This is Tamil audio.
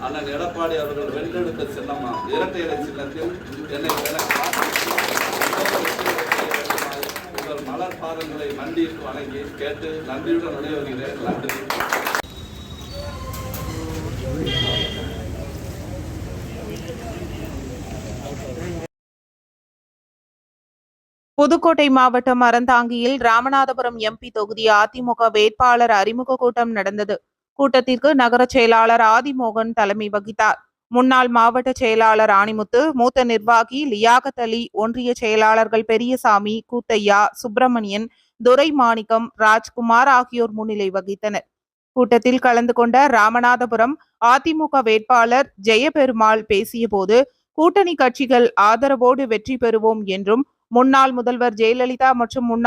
அண்ணன் எடப்பாடி அவர்கள் வென்றெடுத்த சின்னமா இரட்டை இலை சின்னத்தில் என்னை உங்கள் மலர் பாதங்களை மண்டியிட்டு வணங்கி கேட்டு நன்றியுடன் விடைபெறுகிறேன். நன்றி. புதுக்கோட்டை மாவட்டம் அறந்தாங்கியில் ராமநாதபுரம் எம்பி தொகுதி அதிமுக வேட்பாளர் அறிமுக கூட்டம் நடந்தது. கூட்டத்திற்கு நகர செயலாளர் ஆதிமோகன் தலைமை வகித்தார். முன்னாள் மாவட்ட செயலாளர் ஆணிமுத்து மூத்த நிர்வாகி லியாகத் அலி ஒன்றிய செயலாளர்கள் பெரியசாமி கூத்தையா சுப்பிரமணியன் துரை மாணிக்கம் ராஜ்குமார் ஆகியோர் முன்னிலை வகித்தனர். கூட்டத்தில் கலந்து கொண்ட ராமநாதபுரம் அதிமுக வேட்பாளர் ஜெயபெருமாள் பேசியபோது கூட்டணி கட்சிகள் ஆதரவோடு வெற்றி பெறுவோம் என்றும் முன்னாள் முதல்வர் ஜெயலலிதா மற்றும் முன்னாள்